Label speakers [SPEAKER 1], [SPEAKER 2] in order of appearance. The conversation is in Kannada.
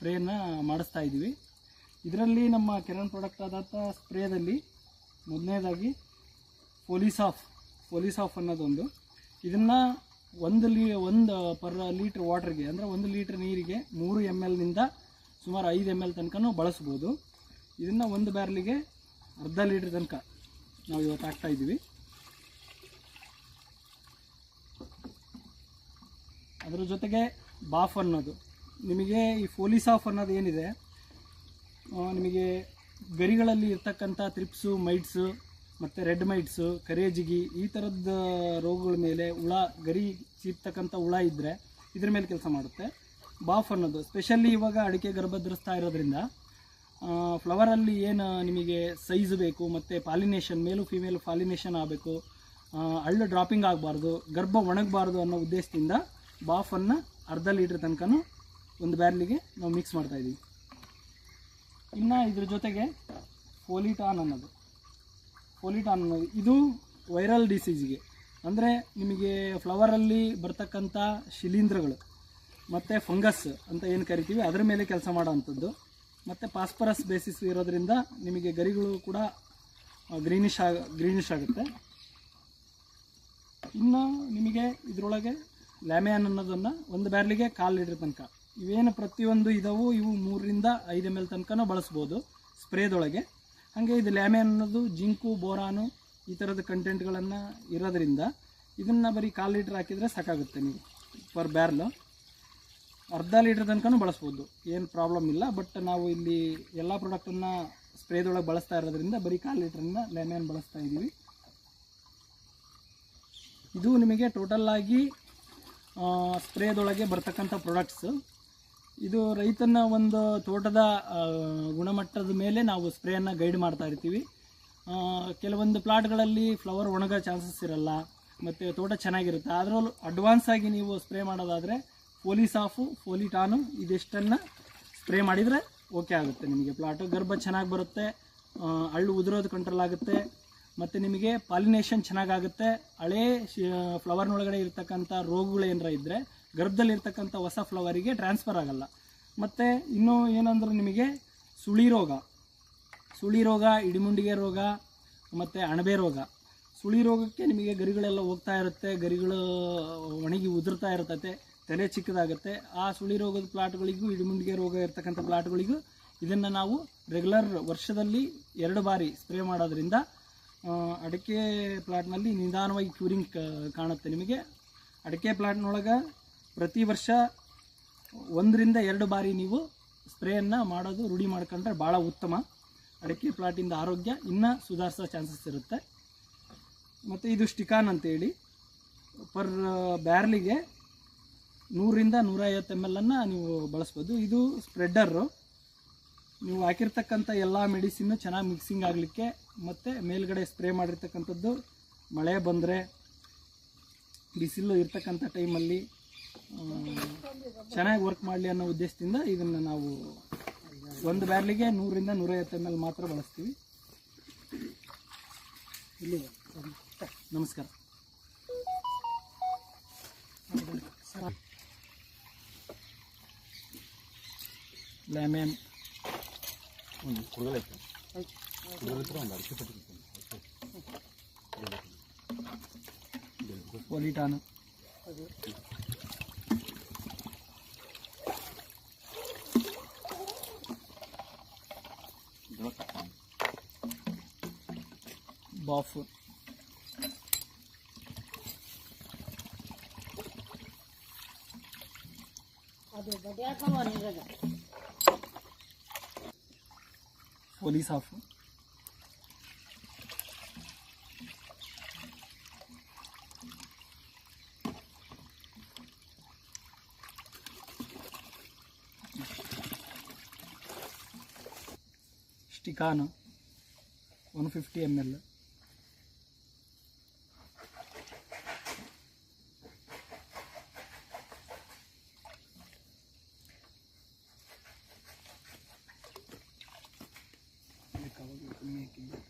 [SPEAKER 1] ಸ್ಪ್ರೇನ ಮಾಡಿಸ್ತಾ ಇದ್ದೀವಿ. ಇದರಲ್ಲಿ ನಮ್ಮ ಕಿರಣ್ ಪ್ರಾಡಕ್ಟ್ ಆದಂಥ ಸ್ಪ್ರೇದಲ್ಲಿ ಮೊದಲನೇದಾಗಿ ಪೊಲೀಸ್ ಆಫ್ ಅನ್ನೋದೊಂದು. ಇದನ್ನು ಒಂದು ಲೀ, ಒಂದು ಪರ್ ಲೀಟ್ರ್ ವಾಟ್ರಿಗೆ ಅಂದರೆ ಒಂದು ಲೀಟ್ರ್ ನೀರಿಗೆ ಮೂರು ಎಂ ಎಲ್ನಿಂದ ಸುಮಾರು ಐದು ಎಂ ಎಲ್ ತನಕನೂ ಬಳಸ್ಬೋದು. ಇದನ್ನು ಒಂದು ಬ್ಯಾರ್ಲಿಗೆ ಅರ್ಧ ಲೀಟ್ರ್ ತನಕ ನಾವು ಇವತ್ತು ಹಾಕ್ತಾ ಇದ್ದೀವಿ. ಅದರ ಜೊತೆಗೆ ಬಾಫ್ ಅನ್ನೋದು. ನಿಮಗೆ ಈ ಫೋಲಿಸಾಫ್ ಅನ್ನೋದು ಏನಿದೆ ನಿಮಗೆ ಗರಿಗಳಲ್ಲಿ ಇರ್ತಕ್ಕಂಥ ತ್ರಿಪ್ಸು ಮೈಟ್ಸು, ಮತ್ತು ರೆಡ್ ಮೈಟ್ಸು ಕರೇಜಿಗಿ ಈ ಥರದ ರೋಗಗಳ ಮೇಲೆ ಹುಳ, ಗರಿ ಚೀಪ್ತಕ್ಕಂಥ ಹುಳ ಇದ್ದರೆ ಇದ್ರ ಮೇಲೆ ಕೆಲಸ ಮಾಡುತ್ತೆ. ಬಾಫ್ ಅನ್ನೋದು ಸ್ಪೆಷಲಿ ಇವಾಗ ಅಡಿಕೆ ಗರ್ಭಧರಿಸ್ತಾ ಇರೋದ್ರಿಂದ ಫ್ಲವರಲ್ಲಿ ಏನು ನಿಮಗೆ ಸೈಜ್ ಬೇಕು, ಮತ್ತು ಪಾಲಿನೇಷನ್ ಮೇಲು ಫಿಮೇಲ್ ಪಾಲಿನೇಷನ್ ಆಗಬೇಕು ಹಳ್ಳು ಡ್ರಾಪಿಂಗ್ ಆಗಬಾರ್ದು, ಗರ್ಭ ಒಣಗಬಾರ್ದು ಅನ್ನೋ ಉದ್ದೇಶದಿಂದ ಬಾಫನ್ನು ಅರ್ಧ ಲೀಟ್ರ್ ತನಕನೂ ಒಂದು ಬ್ಯಾರ್ಲಿಗೆ ನಾವು ಮಿಕ್ಸ್ ಮಾಡ್ತಾ ಇದ್ದೀವಿ ಇನ್ನು ಇದ್ರ ಜೊತೆಗೆ ಫೋಲಿಟಾನ್ ಅನ್ನೋದು. ಫೋಲಿಟಾನ್ ಅನ್ನೋದು. ಇದು ವೈರಲ್ ಡಿಸೀಸಿಗೆ ಅಂದರೆ ನಿಮಗೆ ಫ್ಲವರಲ್ಲಿ ಬರ್ತಕ್ಕಂಥ ಶಿಲೀಂಧ್ರಗಳು ಮತ್ತು ಫಂಗಸ್ ಅಂತ ಏನು ಕರಿತೀವಿ, ಅದರ ಮೇಲೆ ಕೆಲಸ ಮಾಡೋವಂಥದ್ದು. ಮತ್ತು ಪಾಸ್ಪರಸ್ ಬೇಸಿಸ್ ಇರೋದ್ರಿಂದ ನಿಮಗೆ ಗರಿಗಳು ಕೂಡ ಗ್ರೀನಿಶ್ ಆಗ ಗ್ರೀನಿಶ್ ಆಗುತ್ತೆ. ಇನ್ನು ನಿಮಗೆ ಇದರೊಳಗೆ ಲ್ಯಾಮ್ಯಾನ್ ಅನ್ನೋದನ್ನು ಒಂದು ಬ್ಯಾರ್ಲಿಗೆ ಕಾಲು ಲೀಟ್ರ್ ತನಕ. ಇವೇನು ಪ್ರತಿಯೊಂದು ಇದಾವು ಇವು ಮೂರರಿಂದ ಐದು ಎಂ ಎಲ್ ತನಕನೂ ಬಳಸ್ಬೋದು ಸ್ಪ್ರೇದೊಳಗೆ. ಹಾಗೆ ಇದು ಲ್ಯಾಮ್ಯಾನ್ ಅನ್ನೋದು ಜಿಂಕು, ಬೋರಾನು ಈ ಥರದ ಕಂಟೆಂಟ್ಗಳನ್ನು ಇರೋದ್ರಿಂದ ಇದನ್ನು ಬರೀ ಕಾಲು ಲೀಟ್ರ್ ಹಾಕಿದರೆ ಸಾಕಾಗುತ್ತೆ ನೀವು ಪರ್ ಬ್ಯಾರ್ಲು. ಅರ್ಧ ಲೀಟ್ರ್ ತನಕನೂ ಬಳಸ್ಬೋದು. ಏನು ಪ್ರಾಬ್ಲಮ್ ಇಲ್ಲ, ಬಟ್ ನಾವು ಇಲ್ಲಿ ಎಲ್ಲ ಪ್ರಾಡಕ್ಟನ್ನು ಸ್ಪ್ರೇದೊಳಗೆ ಬಳಸ್ತಾ ಇರೋದ್ರಿಂದ ಬರೀ ಕಾಲು ಲೀಟ್ರನ್ನ ಲೆಮನ್ ಬಳಸ್ತಾ ಇದ್ದೀವಿ. ಇದು ನಿಮಗೆ ಟೋಟಲ್ ಆಗಿ ಸ್ಪ್ರೇದೊಳಗೆ ಬರ್ತಕ್ಕಂಥ ಪ್ರಾಡಕ್ಟ್ಸ್. ಇದು ರೈತನ ಒಂದು ತೋಟದ ಗುಣಮಟ್ಟದ ಮೇಲೆ ನಾವು ಸ್ಪ್ರೇಯನ್ನು ಗೈಡ್ ಮಾಡ್ತಾ ಇರ್ತೀವಿ. ಕೆಲವೊಂದು ಪ್ಲಾಟ್ಗಳಲ್ಲಿ ಫ್ಲವರ್ ಒಣಗೋ ಚಾನ್ಸಸ್ ಇರಲ್ಲ, ಮತ್ತು ತೋಟ ಚೆನ್ನಾಗಿರುತ್ತೆ. ಅದರಲ್ಲೂ ಅಡ್ವಾನ್ಸ್ ಆಗಿ ನೀವು ಸ್ಪ್ರೇ ಮಾಡೋದಾದರೆ ಫೋಲಿಸಾಫು ಫೋಲಿಟಾನು ಇದೆಷ್ಟನ್ನು ಸ್ಪ್ರೇ ಮಾಡಿದರೆ ಓಕೆ ಆಗುತ್ತೆ ನಿಮಗೆ. ಪ್ಲಾಟು ಗರ್ಭ ಚೆನ್ನಾಗಿ ಬರುತ್ತೆ ಹಳ್ಳು ಉದುರೋದು ಕಂಟ್ರೋಲ್ ಆಗುತ್ತೆ, ಮತ್ತು ನಿಮಗೆ ಪಾಲಿನೇಷನ್ ಚೆನ್ನಾಗಾಗುತ್ತೆ ಹಳೇ ಫ್ಲವರ್ನೊಳಗಡೆ ಇರ್ತಕ್ಕಂಥ ರೋಗಗಳು ಏನಾರ ಇದ್ದರೆ ಗರ್ಭದಲ್ಲಿ ಇರ್ತಕ್ಕಂಥ ಹೊಸ ಫ್ಲವರಿಗೆ ಟ್ರಾನ್ಸ್ಫರ್ ಆಗಲ್ಲ. ಮತ್ತು ಇನ್ನೂ ಏನಂದ್ರೆ ನಿಮಗೆ ಸುಳಿ ರೋಗ. ಸುಳಿ ರೋಗ, ಇಡಿಮುಂಡಿಗೆ ರೋಗ, ಮತ್ತು ಅಣಬೆ ರೋಗ. ಸುಳಿ ರೋಗಕ್ಕೆ ನಿಮಗೆ ಗರಿಗಳೆಲ್ಲ ಹೋಗ್ತಾ ಇರುತ್ತೆ, ಗರಿಗಳು ಒಣಗಿ ಉದುರ್ತಾ ಇರ್ತತೆ, ತಲೆ ಚಿಕ್ಕದಾಗುತ್ತೆ. ಆ ಸುಳಿ ರೋಗದ ಪ್ಲಾಟ್ಗಳಿಗೂ ಇಡಿಮುಂಡಿಗೆ ರೋಗ ಇರ್ತಕ್ಕಂಥ ಪ್ಲಾಟ್ಗಳಿಗೂ ಇದನ್ನು ನಾವು ರೆಗ್ಯುಲರ್ ವರ್ಷದಲ್ಲಿ ಎರಡು ಬಾರಿ ಸ್ಪ್ರೇ ಮಾಡೋದ್ರಿಂದ ಅಡಿಕೆ ಪ್ಲಾಟ್ನಲ್ಲಿ ನಿಧಾನವಾಗಿ ಕ್ಯೂರಿಂಗ್ ಕಾಣುತ್ತೆ ನಿಮಗೆ. ಅಡಿಕೆ ಪ್ಲಾಟ್ನೊಳಗೆ ಪ್ರತಿ ವರ್ಷ ಒಂದರಿಂದ ಎರಡು ಬಾರಿ ನೀವು ಸ್ಪ್ರೇಯನ್ನು ಮಾಡೋದು, ರೂಢಿ ಮಾಡ್ಕೊಂಡ್ರೆ ಭಾಳ ಉತ್ತಮ. ಅಡಿಕೆ ಪ್ಲಾಟಿಂದ ಆರೋಗ್ಯ ಇನ್ನೂ ಸುಧಾರಿಸೋ ಚಾನ್ಸಸ್ ಇರುತ್ತೆ. ಮತ್ತು ಇದು ಸ್ಟಿಕಾನ್ ಅಂತೇಳಿ. ಪರ್ ಬ್ಯಾರ್ಲಿಗೆ ನೂರಿಂದ ನೂರೈವತ್ತು ಎಂ ಎಲ್ಲನ್ನು ನೀವು ಬಳಸ್ಬೋದು. ಇದು ಸ್ಪ್ರೆಡ್ಡರು. ನೀವು ಹಾಕಿರ್ತಕ್ಕಂಥ ಎಲ್ಲ ಮೆಡಿಸಿನ್ನು ಚೆನ್ನಾಗಿ ಮಿಕ್ಸಿಂಗ್ ಆಗಲಿಕ್ಕೆ ಮತ್ತು ಮೇಲ್ಗಡೆ ಸ್ಪ್ರೇ ಮಾಡಿರ್ತಕ್ಕಂಥದ್ದು ಮಳೆ ಬಂದರೆ ಬಿಸಿಲು ಇರ್ತಕ್ಕಂಥ ಟೈಮಲ್ಲಿ ಚೆನ್ನಾಗಿ ವರ್ಕ್ ಮಾಡಲಿ ಅನ್ನೋ ಉದ್ದೇಶದಿಂದ ಇದನ್ನು ನಾವು ಒಂದು ಬ್ಯಾರ್ಲಿಗೆ ನೂರಿಂದ ನೂರೈವತ್ತು ಎಂ ಎಲ್ ಮಾತ್ರ ಬಳಸ್ತೀವಿ. ಇಲ್ಲಿ ನಮಸ್ಕಾರ. ಲೆಮನ್ ಒಲಿಟಾನು ಬಾಫ್ police of ಸ್ಟಿಕಾನು one fifty M L Thank you.